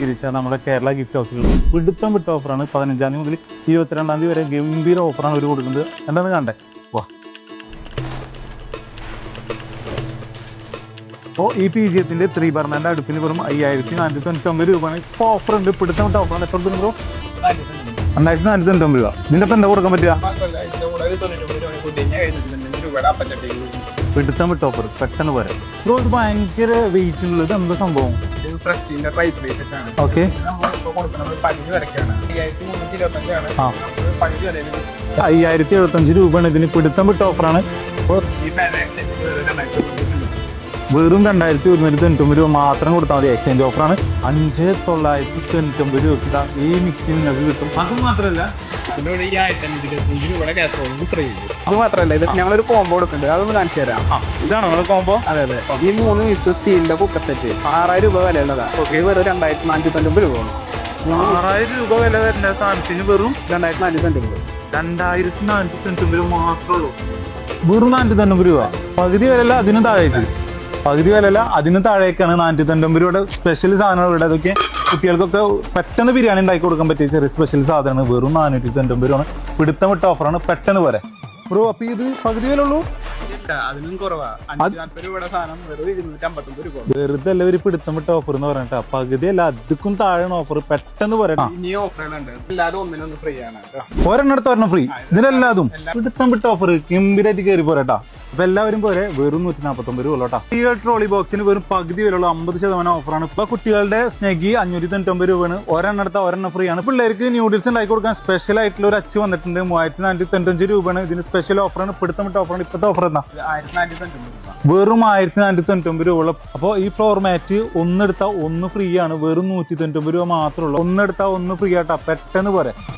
തിരിച്ചാണ് നമ്മുടെ കേരള ഗിഫ്റ്റ് ഹൗസിൽ പിടുത്തം വിട്ട ഓഫറാണ് പതിനഞ്ചാം തീയതി മുതൽ ഇരുപത്തിരണ്ടാം തീയതി വരെ ഗംഭീര ഓഫറാണ് അവർ കൊടുക്കുന്നത്. എന്താണെന്ന് കണ്ടേ വാ. അപ്പോൾ ഈ പി ജി എത്തിന്റെ ത്രീ ബർണറിന്റെ അടുപ്പിന് വെറും അയ്യായിരത്തി നാനൂറ്റി തൊണ്ണൂറ്റി ഒമ്പത് രൂപയാണ് ഇപ്പോൾ ഓഫർ ഉണ്ട്. പിടുത്തം വിട്ട ഓഫറാണ് എത്ര ബ്രോ രണ്ടായിരത്തി നാനൂറ്റി തൊണ്ണൂറ്റി ഒമ്പത് രൂപ. നിന്റെ എന്താ കൊടുക്കാൻ പറ്റുക? പിടുത്തം വിട്ട ഓഫർ പെട്ടെന്ന് പോരെ. ബ്രോ ഇത് ഭയങ്കര വെയിറ്റ് ഉള്ളത് എന്താ സംഭവം? ട്രൈ പ്രൈസ് ഒക്കെ ആണ് ഓക്കെ നമ്മളിപ്പോ കൊടുക്കുന്നത് പതിനഞ്ച് വിലക്കാണ് അയ്യായിരത്തി മുന്നൂറ്റി ഇരുപത്തഞ്ചാണ് ആ പതിനഞ്ച് വിലയിൽ അയ്യായിരത്തി എഴുപത്തഞ്ച് രൂപയാണ് ഇതിന് പിടുത്തം വിട്ട ഓഫറാണ് അപ്പോൾ ഈ രണ്ടായിരത്തി വെറും രണ്ടായിരത്തി ഒരുന്നൂറ്റി തൊണ്ണൂറ്റൊമ്പത് രൂപ മാത്രം കൊടുത്താൽ മതി. എക്സ്ചേഞ്ച് ഓഫറാണ് അഞ്ച് തൊള്ളായിരത്തി തൊണ്ണൂറ്റൊമ്പത് രൂപ ഈ മിക്സി നിങ്ങൾക്ക് കിട്ടും. അത് മാത്രമല്ല അത് മാത്രല്ല ഇത് ഞങ്ങളൊരു കോംബോ എടുക്കുന്നുണ്ട് അതൊന്ന് കാണിച്ചു തരാം. ഇതാണ് നമ്മുടെ കോമ്പോ അതെ അതെ. ഈ മൂന്ന് പീസ് സ്റ്റീലിന്റെ കുക്കർ സെറ്റ് ആറായിരം രൂപ വിലയുള്ളതാണ് ഓക്കെ. വെറും രണ്ടായിരത്തി നാനൂറ്റി തൊണ്ണൂറ് രൂപ ആറായിരം രൂപ വില വരുന്ന സാധനത്തിന് വെറും രണ്ടായിരത്തി നാനൂറ്റി തൊണ്ണൂറ് രണ്ടായിരത്തി നാനൂറ്റി തൊണ്ണൂറ് രൂപ മാത്രമേ ഉള്ളൂ. വെറും നാനൂറ്റി തൊണ്ണൂറ് രൂപ. പകുതി വിലല്ല അതിനും താഴേക്ക് പകുതി വിലല്ല അതിന് താഴേക്കാണ് നാനൂറ്റി തൊണ്ണൂറ് രൂപയുടെ സ്പെഷ്യൽ സാധനങ്ങൾ ഇവിടെ. അതൊക്കെ കുട്ടികൾക്കൊക്കെ പെട്ടെന്ന് ബിരിയാണി ഉണ്ടാക്കി കൊടുക്കാൻ പറ്റിയ ചെറിയ സ്പെഷ്യൽ സാധനമാണ്. വെറും നാനൂറ്റി തൊണ്ണൂറ് രൂപയാണ്. പിടുത്തം വിട്ട ഓഫറാണ് പെട്ടെന്ന് പോലെ ബ്രോ അപ്പൊ ഇത് പകുതി വില അതിനും കുറവാ. വെറുതെ അല്ല ഒരു പിടുത്തം വിട്ട ഓഫർ എന്ന് പറഞ്ഞിട്ട് പകുതി അല്ല അതിക്കും താഴെയാണ് ഓഫർ പെട്ടെന്ന് പോരെ ഇനി ഓഫറുകളുണ്ട് എല്ലാതും ഒന്നിനൊന്ന് ഫ്രീ ആണ് ഒരെണ്ണടുത്ത് ഒരെണ്ണം ഫ്രീ ഇതിലെല്ലാതും. പിടുത്തം വിട്ട ഓഫർ കിമ്പിരായിട്ട് കയറി പോരാട്ടാ അപ്പൊ എല്ലാവരും പോരെ. വെറും നൂറ്റി നാപ്പത്തൊമ്പത് രൂപ കേട്ടോ. ഈ ട്രോളി ബോക്സിന് വെറും പകുതി വിലയുള്ള അമ്പത് ശതമാനം ഓഫറാണ് ഇപ്പൊ കുട്ടികളുടെ സ്നേഹി അഞ്ഞൂറ്റി തൊണ്ണൂറ്റൊമ്പത് രൂപയാണ്. ഒരെണ്ണം എടുത്ത ഒരെണ്ണം ഫ്രീ ആണ്. പിള്ളേർക്ക് ന്യൂഡിൽസ് ഉണ്ടാക്കി കൊടുക്കാൻ സ്പെഷ്യൽ ആയിട്ടുള്ള ഒരു അച്ച് വന്നിട്ടുണ്ട്. മൂവായിരത്തി നാനൂറ്റി തൊണ്ണൂറ്റഞ്ച് രൂപയാണ്. ഇതിന് സ്പെഷ്യൽ ഓഫറാണ് പിടുത്തം വിട്ട ഓഫറാണ് ഇപ്പോഴത്തെ ഓഫർ എന്നാ രൂപ വെറും ആയിരത്തി നാനൂറ്റി തൊണ്ണൂറ്റൊമ്പത് രൂപ ഉള്ള അപ്പോൾ ഈ ഫ്ലോർ മാറ്റ് ഒന്നെടുത്താൽ ഒന്ന് ഫ്രീ ആണ്. വെറും നൂറ്റി തൊണ്ണൂറ്റൊമ്പത് രൂപ മാത്രമേ ഉള്ളൂ. ഒന്നെടുത്താൽ ഒന്ന് ഫ്രീ ആട്ടാ. പെട്ടെന്ന് പോരെ.